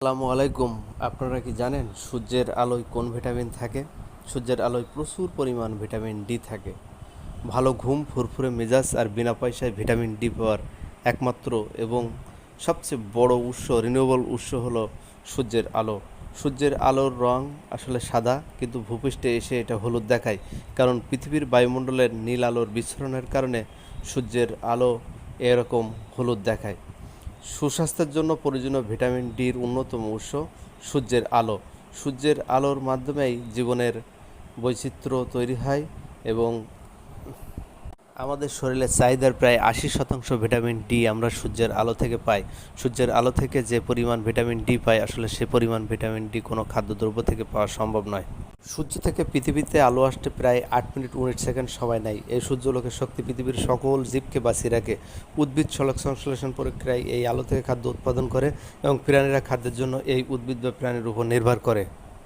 আসসালামু আলাইকুম। আপনারা কি জানেন সূর্যের আলোয় কোন ভিটামিন থাকে? সূর্যের আলোয় প্রচুর পরিমাণ ভিটামিন ডি থাকে। ভালো ঘুম, ফুরফুরে মেজাজ আর বিনা পয়সায় ভিটামিন ডি পাওয়ার একমাত্র এবং সবচেয়ে বড় উৎস রিনিউয়েবল উৎস হলো সূর্যের আলো। সূর্যের আলোর রং আসলে সাদা, কিন্তু ভূপৃষ্ঠে এসে এটা হলুদ দেখায়। কারণ পৃথিবীর বায়ুমণ্ডলের নীল আলোর বিচ্ছুরণের কারণে সূর্যের আলো এরকম হলুদ দেখায়। সুস্বাস্থ্যের জন্য প্রয়োজনীয় ভিটামিন ডির অন্যতম উৎস, সূর্যের আলো। সূর্যের আলোর মাধ্যমেই জীবনের বৈচিত্র্য তৈরি হয় এবং আমাদের শরীরের চাহিদার প্রায় আশি শতাংশ ভিটামিন ডি আমরা সূর্যের আলো থেকে পাই। সূর্যের আলো থেকে যে পরিমাণ ভিটামিন ডি পাই, আসলে সে পরিমাণ ভিটামিন ডি কোনো খাদ্যদ্রব্য থেকে পাওয়া সম্ভব নয়। সূর্য থেকে পৃথিবীতে আলো আসতে প্রায় আট মিনিট উনিশ সেকেন্ড সময় নেয়। এই সূর্যলোকের শক্তি পৃথিবীর সকল জীবকে বাঁচিয়ে রাখে। উদ্ভিদ সলক সংশ্লেষণ প্রক্রিয়ায় এই আলো থেকে খাদ্য উৎপাদন করে এবং প্রাণীরা খাদ্যের জন্য এই উদ্ভিদ বা প্রাণীর উপর নির্ভর করে।